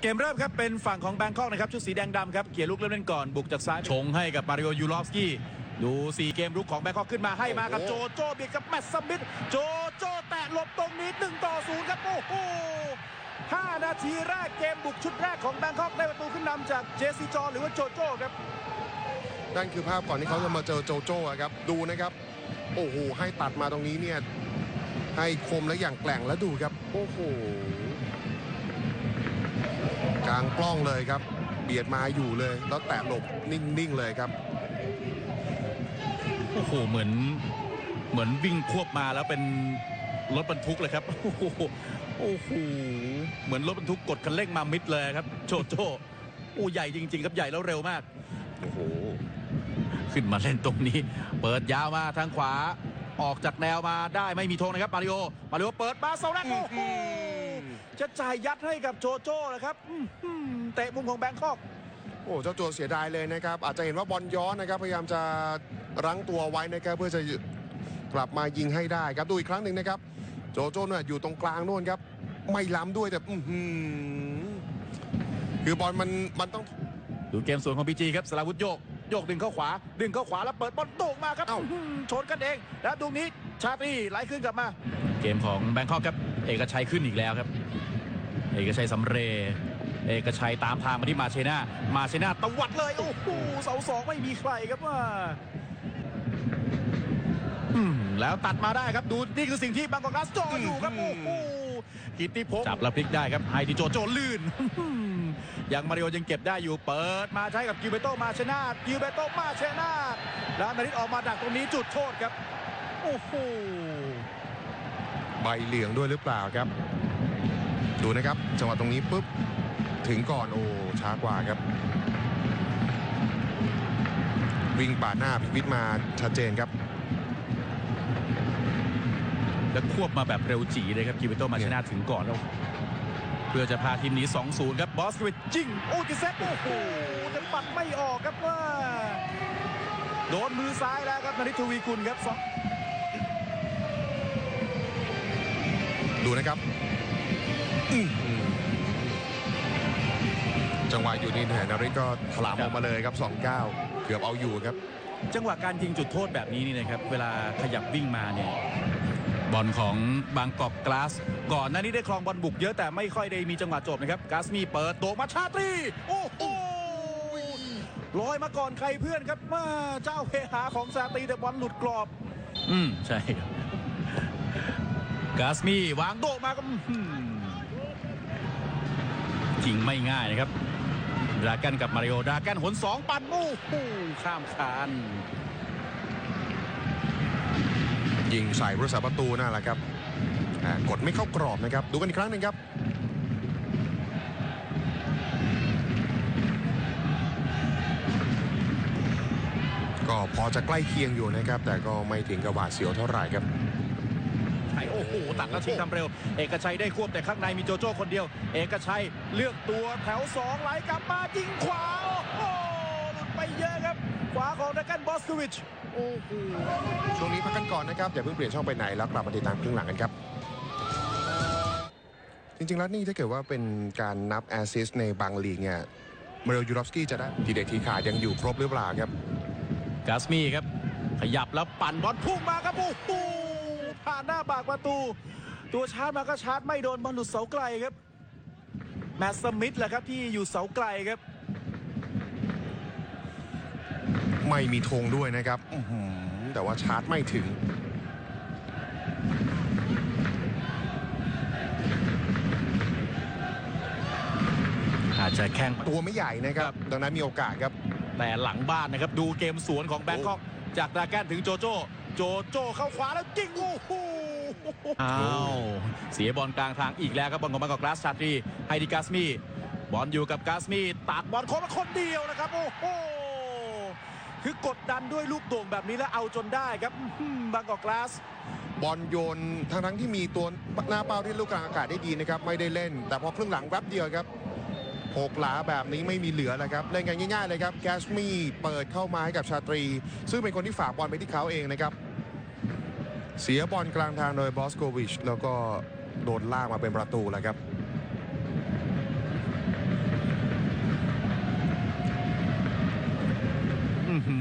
เกมเริ่มครับเป็นฝั่งของแบงคอกนะครับชุดสีแดงดำครับเกียร์ลุกเริ่มเล่นก่อนบุกจากซ้ายชงให้กับมาริโอยูรอฟสกี้ดูสี่เกมรุกของแบงคอกขึ้นมาให้มากับโจโจเบียดกับแมตต์สมิธโจโจแตะหลบตรงนี้หนึ่งต่อศูนย์ครับโอ้โหห้านาทีแรกเกมบุกชุดแรกของแบงคอกได้ประตูขึ้นนำจากเจสซี่จอห์นหรือว่าโจโจครับนั่นคือภาพก่อนที่เขาจะมาเจอโจโจ้อะครับดูนะครับโอ้โหให้ตัดมาตรงนี้เนี่ยให้คมและอย่างแกล่งแล้วดูครับ โอ้โห กลางกล้องเลยครับ เบียดมาอยู่เลย แล้วแตะหลบนิ่ง ๆ เลยครับโอ้โหเหมือนเหมือนวิ่งควบมาแล้วเป็นรถบรรทุกเลยครับ โอ้โหโอ้โหเหมือนรถบรรทุกกดคันเร่งมามิดเลยครับ โจโจโอ้ใหญ่จริง ๆ ครับใหญ่แล้วเร็วมากโอ้โหขึ้นมาเล่นตรงนี้ เปิดยาวมาทางขวา ออกจากแนวมาได้ไม่มีธงนะครับมาริโอมาริโอเปิดมาเสาแรกโอ้โหจะจ่ายยัดให้กับโจโจ้นะครับอื้อหือเตะมุมของแบงคอกโอ้เจ้าตัวเสียดายเลยนะครับ อาจจะเห็นว่าบอลย้อนนะครับ พยายามจะรั้งตัวไว้นะครับเพื่อจะกลับมายิงให้ได้ครับดูอีกครั้งหนึ่งนะครับ โจโจ้เนี่ยอยู่ตรงกลางนู่นครับ ไม่ล้ำด้วยแต่อื้อหือคือบอลมันมันต้องดูเกมสวนของพีจีครับสลาวุธโยก โยกดึงเข้าขวา ดึงเข้าขวาแล้วเปิดบอลโด่งมาครับเอ้าอื้อหือชนกันเอง แล้วตรงนี้ชาตรีไหลขึ้นกลับมา เกมของแบงคอกครับ เอกชัยขึ้นอีกแล้วครับ เอกชัยสำเรย์เอกชัยตามทางมาที่มาเชนามาเชนาตวัดเลย โอ้โห เสาสองไม่มีใครครับว่าอืมแล้วตัดมาได้ครับ ดูนี่คือสิ่งที่บางกอกกลาสจออยู่ครับ โอ้โห กิตติพงศ์จับแล้วพลิกได้ครับไฮดิโจโจลื่น ยังมาริโอยังเก็บได้อยู่เปิดมาใช้กับกิวเบโตมาเชนากิวเบโตมาเชนาแล้วนาริตออกมาดักตรงนี้จุดโทษครับโอ้โหใบเหลืองด้วยหรือเปล่าครับ ดูนะครับจังหวะตรงนี้ปุ๊บถึงก่อนโอ้ช้ากว่าครับ วิ่งปาดหน้าพิวิทย์มาชัดเจนครับ แล้วควบมาแบบเร็วจีเลยครับกิวเบโตมาเชนาถึงก่อนแล้วเพื่อจะพาทีมหนี 2-0 ครับบอสกวิดจิงโอ้กิเซตโอ้โหแต่ปัดไม่ออกครับว่าโดนมือซ้ายแล้วครับนาริตทวีกุลครับสองดูนะครับอื้อหือจังหวะอยู่นี่แหนาริก็ถลามออกมาเลยครับ 2-9 เกือบเอาอยู่ครับ จังหวะการยิงจุดโทษแบบนี้นี่นะครับ เวลาขยับวิ่งมาเนี่ย บอลของบางกอกกลาส ก่อนหน้านี้ได้ครองบอลบุกเยอะแต่ไม่ค่อยได้มีจังหวะจบนะครับกาสมีเปิดโดมาชาตรี โอ้โหลอยมาก่อนใครเพื่อนครับมาเจ้าเฮหาของซาตีแต่บอลหลุดกรอบ อืมใช่ครับกาสมีวางโดมาก็จริงไม่ง่ายนะครับดรากันกับมาริโอดรากันหนสองปันโอ้ข้ามคาน ยิงใส่ผู้รักษาประตูนั่นแหละครับกดไม่เข้ากรอบนะครับ ดูกันอีกครั้งหนึ่งครับก็พอจะใกล้เคียงอยู่นะครับ แต่ก็ไม่ถึงกับหวาดเสียวเท่าไหร่ครับไอ้โอ้โหตัดแล้วชิงทำเร็ว เอกชัยได้ควบแต่ข้างในมีโจโจ้คนเดียว เอกชัยเลือกตัวแถวสองไหลกลับมายิงขวา โอ้โหหลุดไปเยอะครับ ขวาของดักกันบอสตูวิช โอ้โหช่วงนี้พักกันก่อนนะครับอย่าเพิ่งเปลี่ยนช่องไปไหนแล้วกลับมาติดตามครึ่งหลังกันครับจริงๆแล้วนี่ถ้าเกิดว่าเป็นการนับแอสซิสต์ในบางลีกเนี่ยมาเรลยูรอฟสกี้จะได้ทีเด็ดทีขาดยังอยู่ครบหรือเปล่าครับกาสมีครับ ขยับแล้วปั่นบอลพุ่งมาครับโอ้โหผ่านหน้าปากประตู ตัวชาร์จมาก็ชาร์จไม่โดนบอลหลุดเสาไกลครับ แมตต์สมิธแหละครับที่อยู่เสาไกลครับ ไม่มีธงด้วยนะครับอื้อหือแต่ว่าชาร์จไม่ถึง อาจจะแข่งตัวไม่ใหญ่นะครับ ดังนั้นมีโอกาสครับ แต่หลังบ้านนะครับ ดูเกมสวนของแบงคอกจากดราแกนถึงโจโจ โจโจเข้าขวาแล้วยิงโอ้โหอ้าวเสียบอลกลางทางอีกแล้วครับบอลของบางกอกกลาสชาตรีให้ดิกาสมีบอลอยู่กับกาสมีตัดบอลคนละคนเดียวนะครับ โอ้โห คือกดดันด้วยลูกโด่งแบบนี้แล้วเอาจนได้ครับบางกอกกลาสบอลโยนทั้งทั้งที่มีตัวหน้าเป้าที่ลูกกลางอากาศได้ดีนะครับไม่ได้เล่น แต่พอครึ่งหลังแป๊บเดียวครับหกหลาแบบนี้ไม่มีเหลือแล้วครับ เล่นกันง่ายๆเลยครับแกสมี่เปิดเข้ามาให้กับชาตรี ซึ่งเป็นคนที่ฝากบอลไปที่เขาเองนะครับ เสียบอลกลางทางโดยบอสโควิชแล้วก็โดนลากมาเป็นประตูแล้วครับ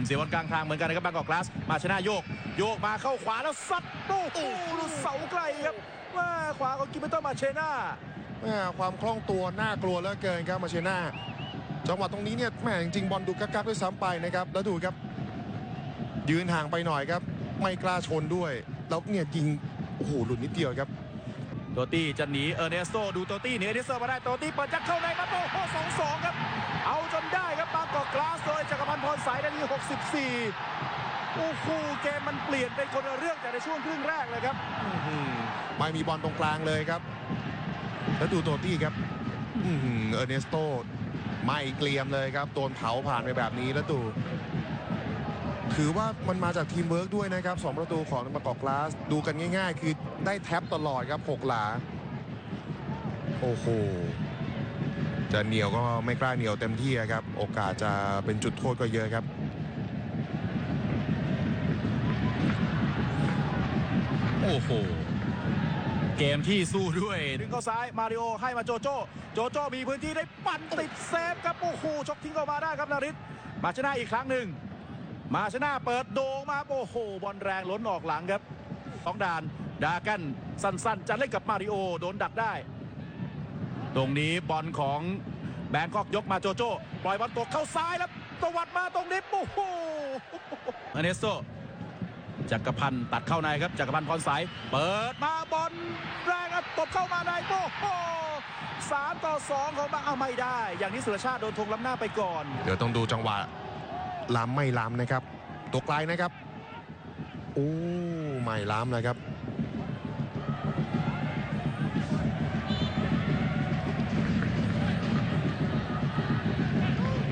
สียบอลกลางทางเหมือนกันนะครับบางกอกกลาส มาชนะโยก โยกมาเข้าขวาแล้วซัดโอ้โหลูกเสาไกลครับว่าขวาของกิมเบอร์มาเชน่าแม่ความคล่องตัวน่ากลัวเหลือเกินครับมาเชน่าจังหวะตรงนี้เนี่ยแม่จริงบอลดูกักกักด้วยซ้ำไปนะครับแล้วดูครับ ยืนห่างไปหน่อยครับ ไม่กล้าชนด้วยแล้วเนี่ยยิงโอ้โหหลุดนิดเดียวครับ โตตี้จะหนีเออร์เนสโตดูโตตี้หนีเอเนสโตมาได้โตตี้เปิดจักเข้าในมาโอ้โหสองสองครับ เอาจนได้ครับบางกอกกลาสโดยจักรพันธ์พรสายนาที64 โอ้โหเกมมันเปลี่ยนเป็นคนละเรื่องจากในช่วงครึ่งแรกเลยครับไม่มีบอลตรงกลางเลยครับ แล้วดูโตตี้ครับเออร์เนสโตไม่เกลียมเลยครับโดนเผาผ่านไปแบบนี้แล้วดู ถือว่ามันมาจากทีมเวิร์กด้วยนะครับสองประตูของมากอกกลาส ดูกันง่ายๆ คือได้แท็บตลอดครับหกหลา โอ้โห จะเหนียวก็ไม่กล้าเหนียวเต็มที่ครับ โอกาสจะเป็นจุดโทษก็เยอะครับโอ้โห เกมที่สู้ด้วย ดึงเข้าซ้าย มาริโอให้มาโจโจโจโจมีพื้นที่ได้ปั่นติดเซฟครับ โอ้โหชกทิ้งเข้ามาได้ครับนาริตมาชนะอีกครั้งหนึ่ง มาชนะเปิดโด่งมาโอ้โหบอลแรงล้นออกหลังครับสองด่านดากันสั้นๆ จะเล่นกับมาริโอโดนดักได้ ตรงนี้บอลของแบงคอกยกมาโจโจปล่อยบอลตกเข้าซ้ายแล้วตวัดมาตรงนี้โอ้โหอเนสโตจักรพันธ์ตัดเข้าในครับจักรพันธ์พรสายเปิดมาบอลแรงอะตบเข้ามาในโอ้โหสามต่อสองของบางเอาไม่ได้ อย่างนี้สุรชาติโดนธงล้ำหน้าไปก่อน เดี๋ยวต้องดูจังหวะ ล้ำไม่ล้ำนะครับตัวไกลนะครับโอ้ไม่ล้ำนะครับ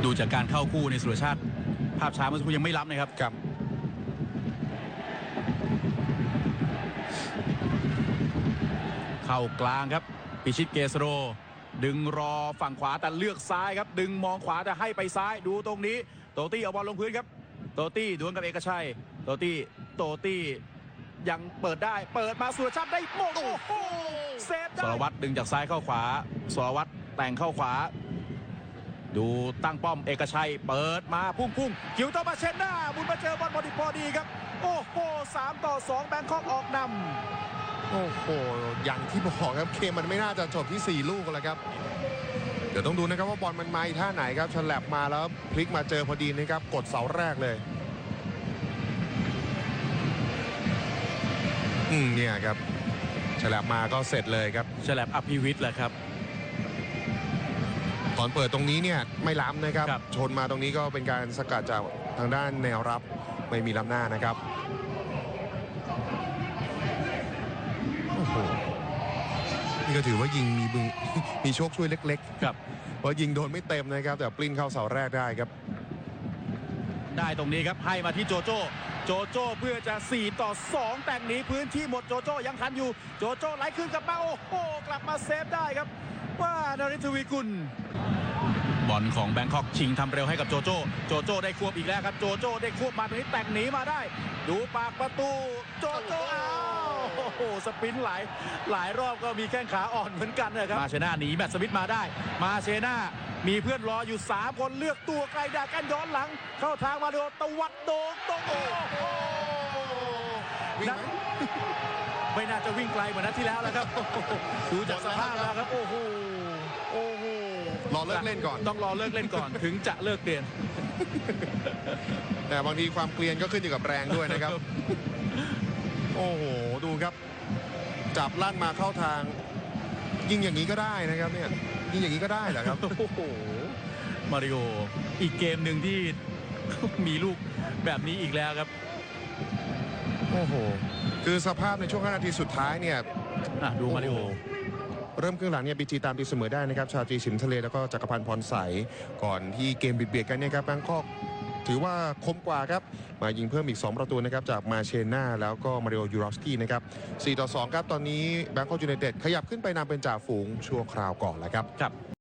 ดูจากการเข้าคู่ในสุรชาติ ภาพช้าเมื่อสักครู่ยังไม่ล้ำนะครับครับ เข้ากลางครับพิชิตเกสโร ดึงรอฝั่งขวาแต่เลือกซ้ายครับ ดึงมองขวาแต่ให้ไปซ้ายดูตรงนี้ โตตี้เอาบอลลงพื้นครับ โตตี้ดวลกับเอกชัย โตตี้โตตี้ยังเปิดได้เปิดมาสุรชาติได้โมงโอ้โหเซฟได้สรวัตรดึงจากซ้ายเข้าขวาสรวัตรแต่งเข้าขวา ดูตั้งป้อมเอกชัย เปิดมาพุ่งพุ่งคิวโตมาเชนหน้าบุญมาเจอบอลพอดีพอดีครับ โอ้โหสามต่อสองแบงคอกออกนำโอ้โหอย่างที่บอกครับเกมมันไม่น่าจะจบที่ 4 ลูกแล้วครับเดี๋ยวต้องดูนะครับว่าบอลมันมาอีท่าไหนครับฉลับมาแล้วพลิกมาเจอพอดีนะครับกดเสาแรกเลยอืมเนี่ยครับฉลับมาก็เสร็จเลยครับฉลับอภิวิทย์แหละครับตอนเปิดตรงนี้เนี่ยไม่ล้ำนะครับครับชนมาตรงนี้ก็เป็นการสกัดจากทางด้านแนวรับไม่มีล้ำหน้านะครับ นี่ก็ถือว่ายิงมีบึงมีโชคช่วยเล็กครับๆเพราะยิงโดนไม่เต็มนะครับ แต่ปลิ้นเข้าเสาแรกได้ครับ ได้ตรงนี้ครับให้มาที่โจโจ้โจโจ้เพื่อจะ 4 ต่อ 2 แต่งหนีพื้นที่หมดโจโจ้ยังทันอยู่ โจโจ้ไหลขึ้นกลับมาโอ้โหกลับมาเซฟได้ครับ ว่านารินทวีกุลบอลของแบงคอกชิงทำเร็วให้กับโจโจ้โจโจ้ได้ควบอีกแล้วครับ โจโจ้ได้ควบมาตรงนี้แต่งหนีมาได้ ดูปากประตู โจโจ้อ้าว โอ้โหสปรินต์หลายหลายรอบก็มีแข้งขาอ่อนเหมือนกันนะครับมาเชน่าหนีแมตต์สมิธมาได้ มาเชน่ามีเพื่อนรออยู่3คนเลือกตัวไกลดากันย้อนหลัง เข้าทางมาโดตวัดโดงตรงโอ้โหวิ่งไหมไม่น่าจะวิ่งไกลเหมือนนัดที่แล้วแล้วครับดูจากสภาพแล้วครับโอ้โหโอ้โหรอเลิกเล่นก่อน ต้องรอเลิกเล่นก่อนถึงจะเลิกเปลี่ยน แต่บางทีความเกลียนก็ขึ้นอยู่กับแรงด้วยนะครับ โอ้โหดู ครับ จับลั่นมาเข้าทาง ยิงอย่างนี้ก็ได้นะครับเนี่ยยิงอย่างนี้ก็ได้เหรอครับ โอ้โห มาริโอ อีกเกมหนึ่งที่มีลูกแบบนี้อีกแล้วครับ โอ้โห คือสภาพในช่วง5นาทีสุดท้ายเนี่ยอะดูมาริโอเริ่มครึ่งหลังเนี่ยบีจีตามตีเสมอได้นะครับ ชาตรีสินทะเลแล้วก็จักรพันธ์พรใส ก่อนที่เกมบิดเบียดกันเนี่ยครับแบงคอก ถือว่าคมกว่าครับ มายิงเพิ่มอีก 2 ประตูนะครับ จากมาเชน่าแล้วก็มาริโอยูรอฟสกี้นะครับ4ต่อ2ครับ ตอนนี้แบงคอกยูไนเต็ดขยับขึ้นไปนำเป็นจ่าฝูงชั่วคราวก่อนแล้วครับครับ